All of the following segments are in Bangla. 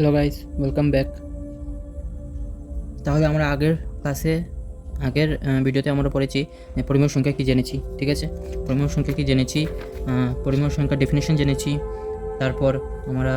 হ্যালো গাইস ওয়েলকাম ব্যাক তাহলে আমরা আগের ক্লাসে আগের ভিডিওতে আমরা পড়েছি পরিমেয় সংখ্যা কি জেনেছি, ঠিক আছে? পরিমেয় সংখ্যা কি জেনেছি? পরিমেয় সংখ্যা ডেফিনেশন জেনেছি। তারপর আমরা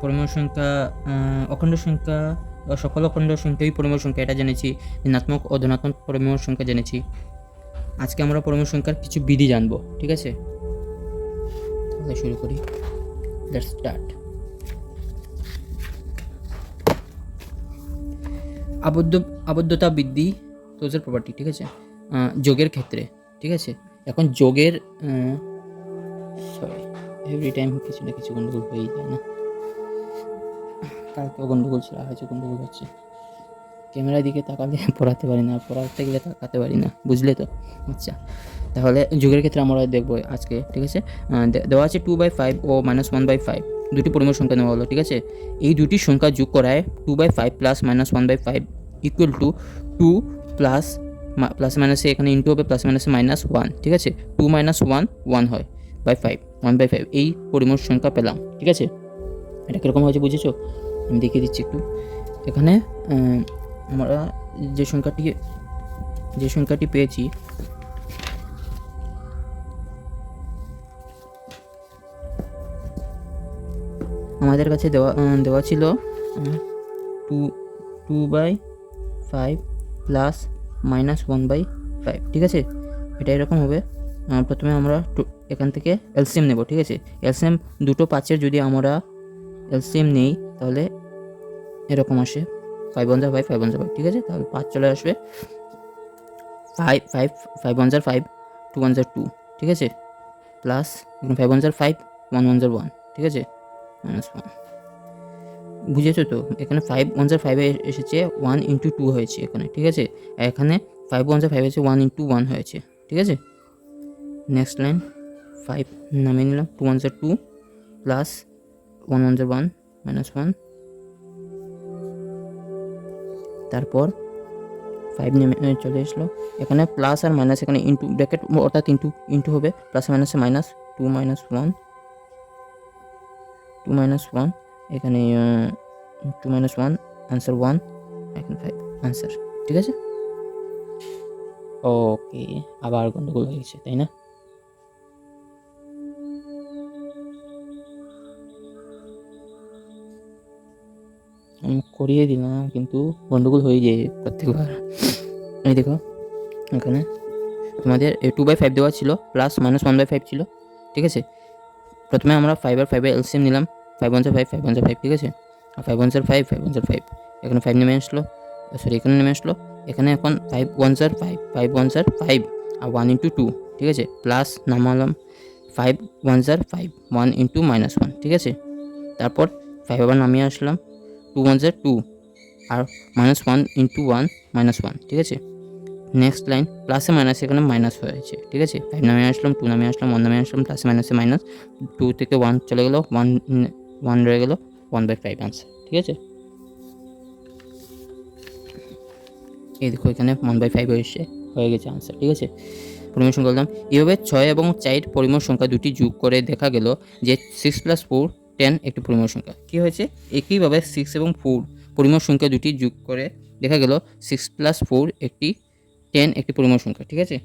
পরিমেয় সংখ্যা অখণ্ড সংখ্যা সকল অখণ্ড সংখ্যাই পরিমেয় সংখ্যা এটা জেনেছি। ঋণাত্মক ও ধনাত্মক পরিমেয় সংখ্যা জেনেছি। আজকে আমরা পরিমেয় সংখ্যার কিছু বিধি জানব, ঠিক আছে? তাহলে শুরু করি। লেটস স্টার্ট আবদ্ধ, আবদ্ধতা বৃদ্ধি ক্লোজার প্রপার্টি ঠিক আছে? যোগের ক্ষেত্রে, ঠিক আছে? এখন যোগের সরি এভরি টাইম কিছু না কিছু গন্ডগোল হয়েই যায় না। কালকেও গন্ডগোল ছিল হয়তো গন্ডগোল হচ্ছে। ক্যামেরার দিকে তাকালে পড়াতে পারি না, পড়াতে গেলে তাকাতে পারি না, বুঝলে তো? আচ্ছা তাহলে যুগের ক্ষেত্রে আমরা দেখব আজকে, ঠিক আছে? দেওয়া আছে টু বাই ফাইভ ও মাইনাস ওয়ান বাই ফাইভ দুটি পরিমাণ সংখ্যা নেওয়া হলো, ঠিক আছে? এই দুটি সংখ্যা যোগ করায় two by five plus minus one by five equal to two plus plus মাইনাসে এখানে ইন্টু হবে প্লাস মাইনাসে মাইনাস ওয়ান ঠিক আছে? টু মাইনাস ওয়ান ওয়ান হয় by five one by five এই পরিমাণ সংখ্যা পেলাম, ঠিক আছে? এটা কীরকম হয়েছে বুঝেছ? আমি দেখিয়ে দিচ্ছি একটু। এখানে আমরা যে সংখ্যাটি যে সংখ্যাটি পেয়েছি আমাদের কাছে দেওয়া দেওয়া ছিল two two by five plus minus one by five ঠিক আছে? এটা এরকম হবে। প্রথমে আমরা এখান থেকে এলসিএম নেব, ঠিক আছে? এলসিএম দুটো পাঁচের যদি আমরা এলসিএম নেই, তাহলে এরকম আসে। Five one five five one five ঠিক আছে? তাহলে পাঁচ চলে আসবে। Five five five one five two one two ঠিক আছে? Plus five one five one one one ঠিক আছে? বুঝেছ তো? এখানে ফাইভ ওয়ান জার ফাইভে এসেছে ওয়ান ইন্টু টু হয়েছে এখানে, ঠিক আছে? আর এখানে ফাইভ ওয়ান জার ফাইভ হয়েছে ওয়ান ইন্টু ওয়ান হয়েছে, ঠিক আছে? নেক্সট লাইন ফাইভ নামিয়ে নিলাম টু ওয়ান জার টু প্লাস ওয়ান ওয়ান জার ওয়ান মাইনাস ওয়ান তারপর ফাইভ নেমে চলে আসলো এখানে প্লাস আর মাইনাস এখানে ইন্টু ব্র্যাকেট অর্থাৎ ইন্টু ইন্টু হবে প্লাস মাইনাসে minus two minus one two minus one এখানে two minus one answer one এখানে ফাইভ আনসার ঠিক আছে? ওকে আবার গন্ডগোল হয়ে গেছে, তাই না? আমি করিয়ে দিলাম, কিন্তু গন্ডগোল হয়ে যায় প্রত্যেকবার। এই দেখো, এখানে তোমাদের টু বাই ফাইভ দেওয়া ছিল plus minus one by five ছিল, ঠিক আছে? প্রথমে আমরা ফাইভ আর ফাইভের এলসিএম নিলাম। Five one five five one five ঠিক আছে? আর five one five five one five এখানে ফাইভ নেমে আসলো। সরি এখানে নেমে আসলো। এখানে এখন ফাইভ ওয়ান জার ফাইভ ফাইভ ওয়ান জার ফাইভ আর ওয়ান ইন্টু টু ঠিক আছে? প্লাস নামালাম five one jar five one into minus one ঠিক আছে? তারপর ফাইভ আবার নামিয়ে আসলাম। টু ওয়ান জার টু আর minus one into one minus one ঠিক আছে? নেক্সট লাইন প্লাসে মাইনাস এখানে মাইনাস হয়েছে, ঠিক আছে? ফাইভ নামে আসলাম টু নামে আসলাম ওয়ান নামে আসলাম প্লাসে মাইনাসে মাইনাস টু থেকে ওয়ান চলে গেলো ওয়ান ওয়ান রয়ে গেলো ওয়ান বাই ফাইভ আনসার ঠিক আছে? এই দেখো এখানে ওয়ান বাই ফাইভ হয়েছে হয়ে গেছে আনসার ঠিক আছে? সংখ্যা বললাম এইভাবে ছয় এবং চার পরিমেয় সংখ্যা দুটি যোগ করে দেখা গেল যে সিক্স প্লাস ফোর টেন একটি পরিমেয় সংখ্যা। কী হয়েছে? একইভাবে সিক্স এবং ফোর পরিমেয় সংখ্যা দুটি যোগ করে দেখা গেল সিক্স প্লাস ফোর একটি টেন একটি পরিমেয় সংখ্যা, ঠিক আছে?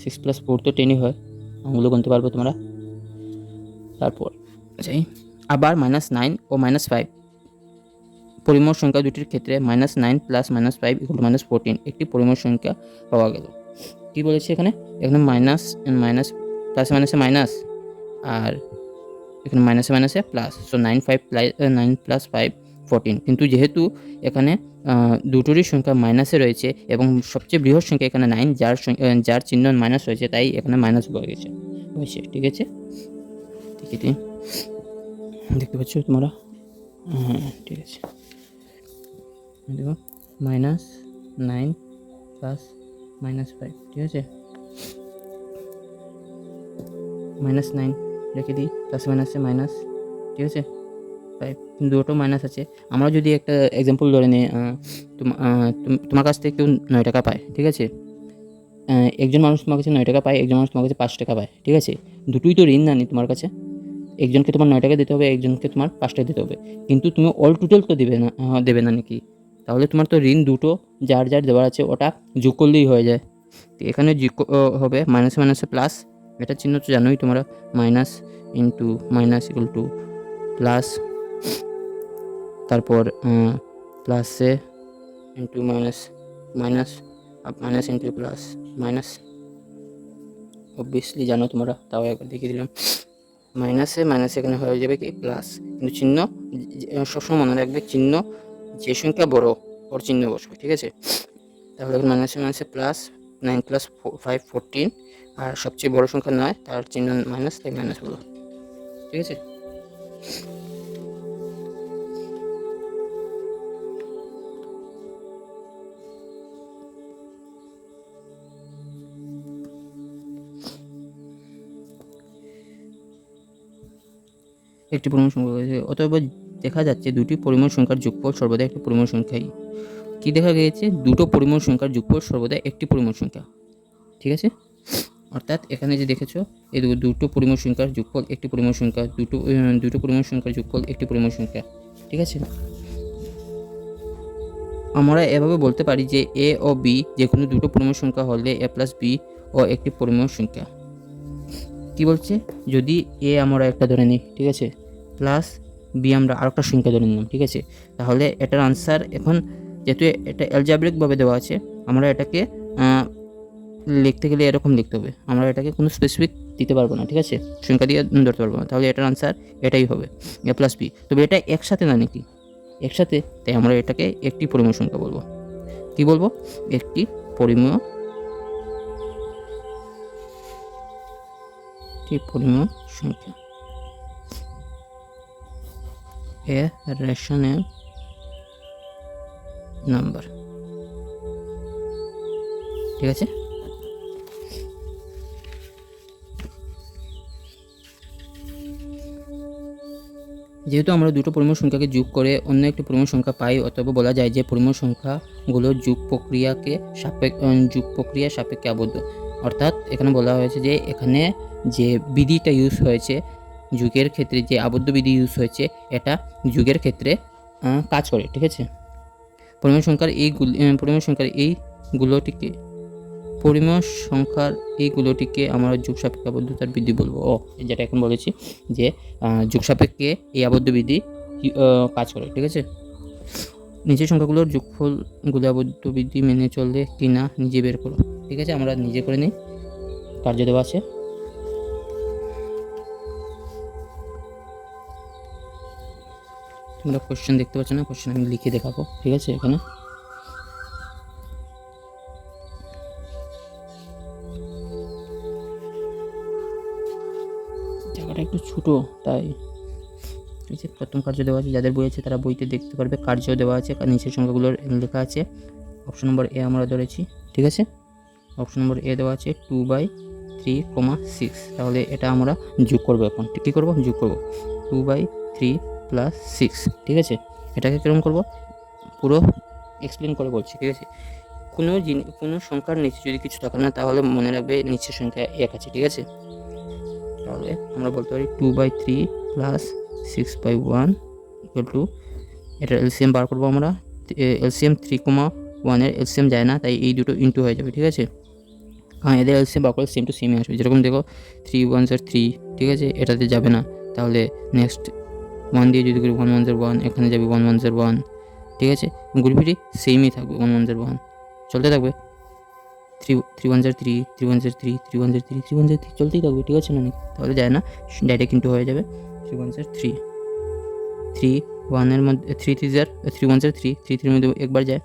সিক্স প্লাস ফোর তো টেনই হয় ওগুলো গুনতে পারবে তোমরা। তারপর যাই আবার মাইনাস নাইন ও মাইনাস ফাইভ পরিমেয় সংখ্যা দুটির ক্ষেত্রে minus nine plus minus five equal minus fourteen একটি পরিমেয় সংখ্যা পাওয়া গেল। কী বলেছে এখানে? এখানে মাইনাস মাইনাস প্লাস মাইনাসে মাইনাস আর এখানে মাইনাসে মাইনাসে plus so nine five plus nine plus five fourteen কিন্তু যেহেতু এখানে দুটোরই সংখ্যা মাইনাসে রয়েছে এবং সবচেয়ে বৃহৎ সংখ্যা এখানে নাইন যার যার চিহ্ন মাইনাস রয়েছে তাই এখানে মাইনাস হয়ে গেছে। হয়েছে, ঠিক আছে? ঠিক আছে? দেখতে পাচ্ছ তোমরা? হ্যাঁ ঠিক আছে। দেখো minus nine plus minus five ঠিক আছে? মাইনাস নাইন রেখে দিই প্লাস মাইনাসে মাইনাস ঠিক আছে? ফাইভ দুটো মাইনাস আছে। আমরা যদি একটা এক্সাম্পল ধরে নিই তোম- তোমার কাছ থেকে কেউ নয় টাকা পায়, ঠিক আছে? একজন মানুষ তোমার কাছে নয় টাকা পায়, একজন মানুষ তোমার কাছে পাঁচ টাকা পায়, ঠিক আছে? দুটোই তো ঋণ না নি তোমার কাছে। একজনকে তোমার নয় টাকা দিতে হবে, একজনকে তোমার পাঁচ টাকা দিতে হবে। কিন্তু তুমি অল টোটাল তো দেবে না দেবে না নাকি? তাহলে তোমার তো ঋণ দুটো, যার যার দেওয়ার আছে, ওটা যোগ করলেই হয়ে যায়। তো এখানে যোগ হবে মাইনাসে মাইনাসে প্লাস এটা চিহ্ন তো জানোই তোমরা minus into minus equal to plus তারপর প্লাসে into minus minus minus into plus minus obviously জানো তোমরা, তাও একবার দেখিয়ে দিলাম। মাইনাসে মাইনাসে এখানে হয়ে যাবে কি? প্লাস কিন্তু চিহ্ন সবসময় মনে রাখবে চিহ্ন যে সংখ্যা বড়, ওর চিহ্ন বসবে, ঠিক আছে? তাহলে এখন মাইনাসে মাইনাসে plus nine plus five fourteen আর সবচেয়ে বড় সংখ্যা নয়, তার চিহ্ন মাইনাস তাই মাইনাস বলো। ঠিক আছে? একটি পরিমাণ সংখ্যা রয়েছে। অতএব দেখা যাচ্ছে দুটি পরিমাণ সংখ্যার যোগফল সর্বদা একটি পরিমাণ সংখ্যাই। কি দেখা গিয়েছে? দুটো পরিমাণ সংখ্যার যোগফল সর্বদা একটি পরিমাণ সংখ্যা। ঠিক আছে? অর্থাৎ এখানে যে দেখেছ, এই দুটো পরিমাণ সংখ্যার যোগফল একটি পরিমাণ সংখ্যা, দুটো দুটো পরিমাণ সংখ্যার যোগফল একটি পরিমাণ সংখ্যা। ঠিক আছে? আমরা এভাবে বলতে পারি যে এ ও বি যে কোনো দুটো পরিমাণ সংখ্যা হলে এ প্লাস বি ও একটি পরিমাণ সংখ্যা। কি বলছে? যদি এ আমরা একটা ধরে নিই, ঠিক আছে? প্লাস বি আমরা আরেকটা সংখ্যা ধরে নিলাম, ঠিক আছে? তাহলে এটার আনসার এখন যেহেতু এটা অ্যালজাব্রিকভাবে দেওয়া আছে, আমরা এটাকে লিখতে গেলে এরকম লিখতে হবে। আমরা এটাকে কোনো স্পেসিফিক দিতে পারব না, ঠিক আছে? সংখ্যা দিয়ে ধরতে পারব না। তাহলে এটার আনসার এটাই হবে এ প্লাস বি তবে এটা একসাথে না নাকি? একসাথে, তাই আমরা এটাকে একটি পরিমেয় সংখ্যা বলব। কি বলব? একটি পরিমেয় একটি পরিমেয় সংখ্যা এ রেশনাল নাম্বার। ঠিক আছে? যেহেতু আমরা দুটো পরিমাণ সংখ্যাকে যোগ করে অন্য একটি পরিমাণ সংখ্যা পাই, অতএব বলা যায় যে পরিমাণ সংখ্যাগুলো যোগ প্রক্রিয়াকে সাপেক্ষ যোগ প্রক্রিয়া সাপেক্ষে আবদ্ধ। অর্থাৎ এখানে বলা হয়েছে যে এখানে যে বিধিটা ইউজ হয়েছে যুগের ক্ষেত্রে যে আবদ্ধ বিধি ইউজ হয়েছে এটা যুগের ক্ষেত্রে কাজ করে ঠিক আছে? পরিমাণ সংখ্যার এইগুলি আহ, পরিমাণ সংখ্যার এইগুলোটিকে পরিমাণ সংখ্যার এইগুলোটিকে আমরা যুগ সাপেক্ষে আবদ্ধতার বিধি বলব। ও যেটা এখন বলেছি যে যুগ সাপেক্ষে এই আবদ্ধ বিধি কাজ করে ঠিক আছে? নিচের সংখ্যাগুলোর যোগফলগুলো আবদ্ধ বিধি মেনে চললে কি না নিজে বের করো। ঠিক আছে, আমরা নিজে করে নিই। কার্য দেওয়া আছে। তোমরা কোশ্চেন দেখতে পাচ্ছ না কোশ্চেন আমি লিখে দেখাবো, ঠিক আছে, এখানে। জায়গাটা একটু ছোটো, তাই। ঠিক আছে প্রথম কার্য দেওয়া আছে, যাদের বই আছে তারা বইতে দেখতে পারবে কার্য দেওয়া আছে নিচের সংখ্যাগুলোর লেখা আছে। অপশন নম্বর এ আমরা ধরেছি, ঠিক আছে? অপশন নম্বর এ দেওয়া আছে two by three comma six. তাহলে এটা আমরা যোগ করব এখন। কী করব? যোগ করব। Two by three plus six. ঠিক আছে? এটাকে কীরকম করব? পুরো এক্সপ্লেন করে বলছি, ঠিক আছে? কোনো জিনিস কোনো সংখ্যার নিচে যদি কিছু থাকে না, তাহলে মনে রাখবে নিচের সংখ্যা এক আছে, ঠিক আছে? তাহলে আমরা বলতে পারি two by three plus six by one equal to এটার এলসিএম বার করব আমরা। এলসিএম থ্রি কমা ওয়ানের এলসিএম যায় না তাই এই দুটো ইন্টু হয়ে যাবে ঠিক আছে হ্যাঁ এদের এলসিএম করলে সেম টু সেমই আসবে যেরকম দেখো থ্রি ওয়ান জার থ্রি ঠিক আছে এটাতে যাবে না তাহলে নেক্সট ওয়ান দিয়ে যদি করি ওয়ান ওয়ান জার ওয়ান এখানে যাবে ওয়ান ওয়ান জার ওয়ান ঠিক আছে ঘুরফিরি সেমই থাকবে ওয়ান ওয়ান জার ওয়ান চলতে থাকবে থ্রি থ্রি ওয়ান জার থ্রি থ্রি ওয়ান জার থ্রি থ্রি ওয়ান জার থ্রি থ্রি ওয়ান জার থ্রি চলতেই থাকবে ঠিক আছে না তাহলে যায় না ডাইরেক্ট কিন্তু হয়ে যাবে থ্রি ওয়ান জার থ্রি থ্রি ওয়ানের মধ্যে থ্রি থ্রি জার থ্রি ওয়ান জার থ্রি থ্রি থ্রির মধ্যে একবার যায়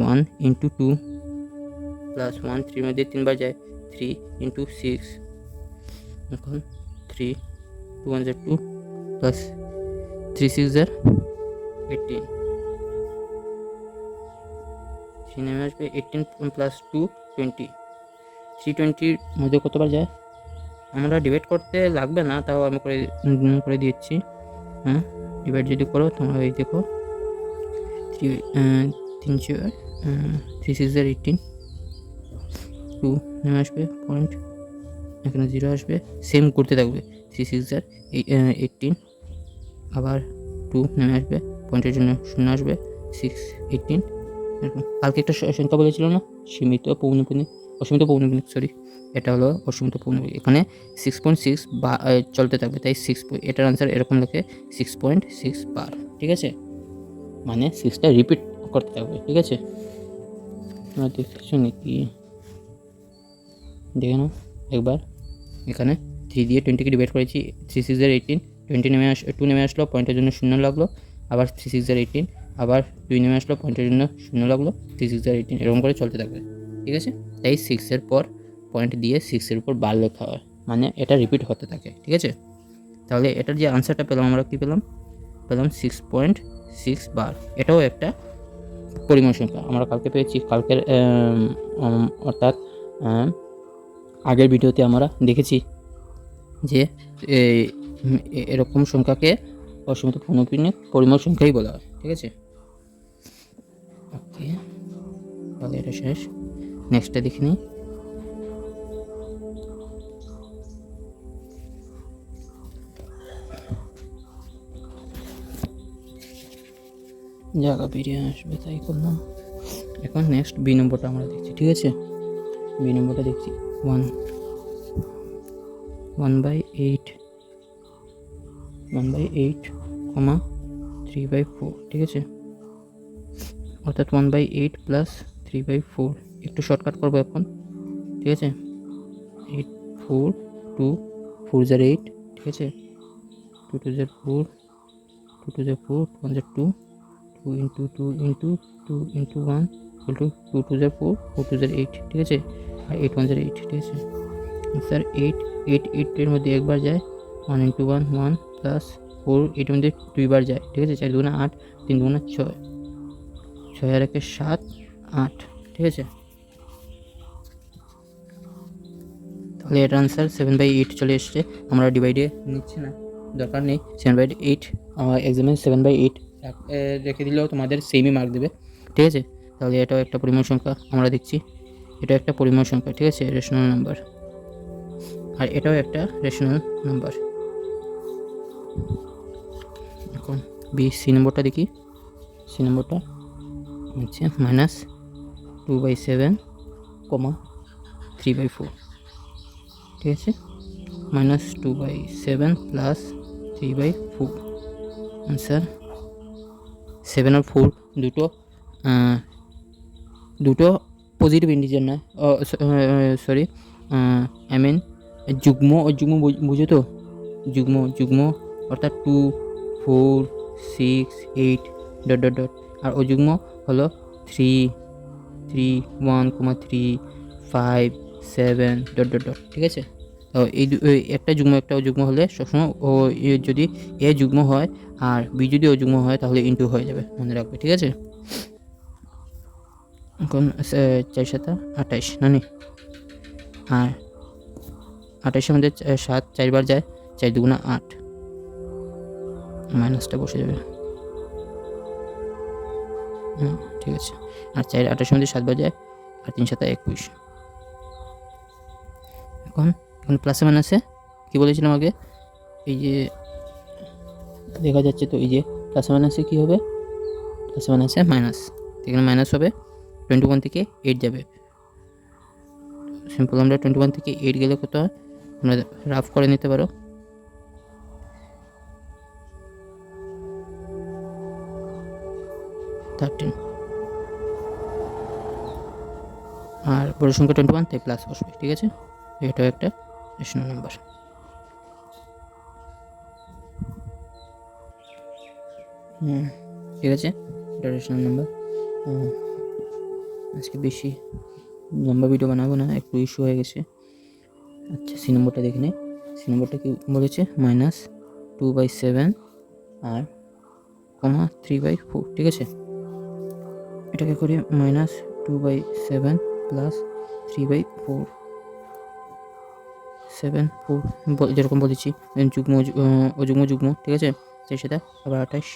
one into two plus one থ্রির মধ্যে তিনবার যায় থ্রি ইন্টু সিক্স এখন থ্রি টু ওয়ান জার টু প্লাস থ্রি সিক্স জার এইটিন থ্রি নেমে আসবে eighteen plus two twenty three টোয়েন্টির মধ্যে কতবার যায়? আমরা ডিভাইড করতে লাগবে না, তাও আমি করে করে দিচ্ছি হ্যাঁ ডিভাইড যদি করো, তোমরা এই দেখো থ্রি তিনশো থ্রি সিক্স আর এইটিন টু নেমে আসবে পয়েন্ট এখানে জিরো আসবে সেম করতে থাকবে। থ্রি সিক্স আর এইটিন আবার টু নেমে আসবে পয়েন্টের জন্য শূন্য আসবে সিক্স এইটিন এরকম কালকে একটা সংখ্যা বলেছিল না? সীমিত পৌনপুণিক অসীমিত পৌনপুণিক সরি এটা হলো অসীমিত পৌনপুণিক এখানে সিক্স পয়েন্ট সিক্স বা চলতে থাকবে, তাই সিক্স এটার আনসার এরকম লেখে সিক্স পয়েন্ট সিক্স বার ঠিক আছে? মানে সিক্সটা রিপিট করতে থাকবে ঠিক আছে? দেখছ নাকি দেখে নাও, একবার। এখানে থ্রি দিয়ে টোয়েন্টিকে ডিভাইড করেছি থ্রি সিক্স আর এইটিন টোয়েন্টি নেমে আস টু নেমে আসলো পয়েন্টের জন্য শূন্য লাগল, আবার থ্রি সিক্স আর এইটিন আবার দুই নেমে আসলো পয়েন্টের জন্য শূন্য লাগল থ্রি সিক্স আর এইটিন এরকম করে চলতে থাকবে, ঠিক আছে? তাই সিক্সের পর পয়েন্ট দিয়ে সিক্সের উপর বার লেখা হয় মানে এটা রিপিট হতে থাকে, ঠিক আছে? তাহলে এটার যে আনসারটা পেলাম, আমরা কী পেলাম? পেলাম সিক্স পয়েন্ট সিক্স বার এটাও একটা পরিমাণ সংখ্যা। আমরা কালকে পেয়েছি, কালকের অর্থাৎ আগের ভিডিওতে আমরা দেখেছি যে এরকম সংখ্যাকে অসীমিত পূর্ণপিণিক পরিমাণ সংখ্যাই বলা হয়, ঠিক আছে? ওকে তাহলে এটা শেষ। নেক্সটটা দেখে নিই। জায়গা বেরিয়ে আসবে, তাই করলাম। এখন নেক্সট বি নম্বরটা আমরা দেখছি, ঠিক আছে? বি নম্বরটা দেখছি one one by eight one by eight comma three by four ঠিক আছে? অর্থাৎ one by eight plus three by four একটু শর্টকাট করব এখন, ঠিক আছে? এইট ফোর টু ফোর জার এইট ঠিক আছে? টু টু জার ফোর টু টু জার four one jar two two into two into two into one into two two jar four four two জার এইট ঠিক আছে? আর এইট ওয়ান জার এইট ঠিক আছে? স্যার এইট এইট এইটের মধ্যে একবার যায়। One into one one plus four এইটের মধ্যে দুইবার যায়, ঠিক আছে? চার দুগুণা আট, তিন দুগুণা ছয়। ছয় আর একে সাত, আট, ঠিক আছে? তাহলে এটার আনসার সেভেন বাই এইট চলে এসছে। আমরা ডিভাইডে নিচ্ছি না। দরকার নেই। সেভেন বাই এইট এক্সামে সেভেন বাই এইট রেখে দিলেও তোমাদের সেমই মার্ক দেবে, ঠিক আছে? তাহলে এটাও একটা পরিমাণ সংখ্যা আমরা দেখছি। এটা একটা পরিমাণ সংখ্যা, ঠিক আছে? রেশনাল নাম্বার আর এটাও একটা রেশনাল নাম্বার এখন বি সি নম্বরটা দেখি। সি নম্বরটা হচ্ছে minus two by seven comma three by four ঠিক আছে? Minus two by seven plus three by four answer seven R four দুটো দুটো পজিটিভ ইন্টিজার না সরি আই মিন যুগ্ম ও যুগ্ম বুঝ- তো? যুগ্ম যুগ্ম, অর্থাৎ two four six eight dot dot dot আর অযুগ্ম হলো three three one comma three five seven dot dot dot ঠিক আছে? এই একটা যুগ্ম একটা অযুগ্ম হলে সবসময় ও যদি এ যুগ্ম হয় আর বি যদি অযুগ্ম হয় তাহলে ইন্টু হয়ে যাবে, মনে রাখবে, ঠিক আছে? এখন চার সাতা, আঠাইশ, নানি? আর আঠাইশের মধ্যে সাত চারবার যায়, চার দুগুণা আট। মাইনাসটা বসে যাবে। হুম, ঠিক আছে। আর চার আঠাশের মধ্যে সাতবার যায়, আর তিন সাতা, একুশ। এখন এখন প্লাসে মাইনাসে কী বলেছিলাম আগে? এই যে, দেখা যাচ্ছে তো এই যে প্লাসে মাইনাসে কী হবে? প্লাসে মাইনাসে মাইনাস এখানে মাইনাস হবে টোয়েন্টি ওয়ান থেকে এইট যাবে। সিম্পল আমরা টোয়েন্টি ওয়ান থেকে এইট গেলে কত হয়? তোমরা রাফ করে নিতে পারো। থার্টিন আর বড় সংখ্যা টোয়েন্টি ওয়ান তাই প্লাস বসবে, ঠিক আছে? এটাও একটা। রেশনাল নাম্বার হুম ঠিক আছে এটা রেশনাল নাম্বার আজকে বেশি লম্বা ভিডিও বানাবো না একটু ইস্যু হয়ে গেছে আচ্ছা সি নম্বরটা দেখে নে সি নম্বরটা কি বলেছে মাইনাস টু বাই সেভেন আর কমা থ্রি বাই ফোর ঠিক আছে এটাকে করি minus two by seven plus three by four seven four যেরকম বলেছি যুগ্ম অযুগ্ম, যুগ্ম, ঠিক আছে? সেই সাথে আবার আঠাশ,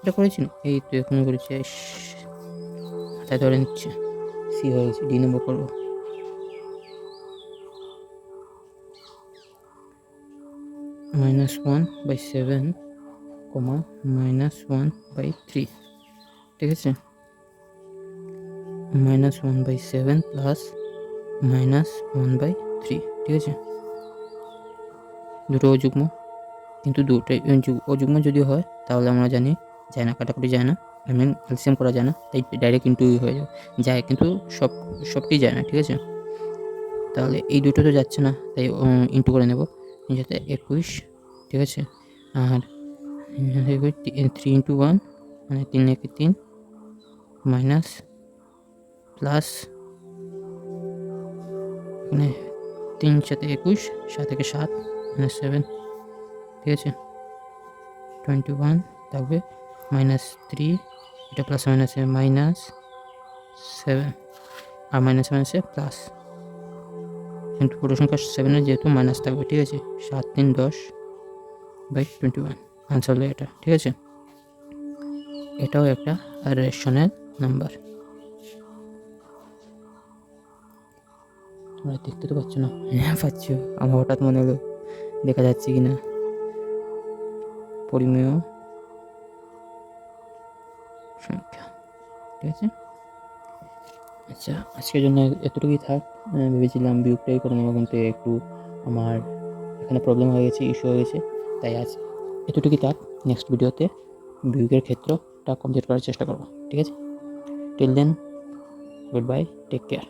এটা করেছি না এই তো এখন করেছি মাথায় ধরে নিচ্ছে। সি হয়ে গেছে ডি নম্বর করব। Minus one by seven comma minus one by three ঠিক আছে? Minus one by seven plus minus one by three ঠিক আছে? দুটো অযুগ্ম কিন্তু দুটোই অযুগ্ম যদি হয়, তাহলে আমরা জানি যায় না, কাটাকুটি যায় না আই মিন এলসিএম করা যায় না, তাই ডাইরেক্ট ইন্টু হয়ে যায় যায়, কিন্তু সব সবটি যায় না, ঠিক আছে? তাহলে এই দুটো তো যাচ্ছে না, তাই ইন্টু করে নেব। যাতে একুশ, ঠিক আছে? আর থ্রি ইন্টু ওয়ান মানে তিন একে তিন মাইনাস প্লাস মানে তিন সাথে একুশ, সাত থেকে সাত মাইনাস সেভেন ঠিক আছে? টোয়েন্টি ওয়ান থাকবে মাইনাস থ্রি এটা প্লাস মাইনাসে মাইনাস সেভেন আর মাইনাস মাইনাসে প্লাস কিন্তু পুরো সংখ্যা সেভেনের যেহেতু মাইনাস থাকবে, ঠিক আছে? সাত, তিন, দশ বাই টোয়েন্টি ওয়ান আনসার হলো এটা, ঠিক আছে? এটাও একটা রেশনাল নাম্বার তোমরা দেখতে তো পাচ্ছ না? হ্যাঁ পাচ্ছ। আমার হঠাৎ মনে হলো দেখা যাচ্ছে কি না? পরিমেয় সংখ্যা, ঠিক আছে? আচ্ছা আজকের জন্য এতটুকুই থাক। ভেবেছিলাম বিয়োগটাই করে নেব, কিন্তু একটু আমার এখানে প্রবলেম হয়ে গেছে ইস্যু হয়ে গেছে। তাই আজ এতটুকুই থাক। নেক্সট ভিডিওতে বিয়োগের ক্ষেত্রটা কমপ্লিট করার চেষ্টা করব, ঠিক আছে? Till then good bye take care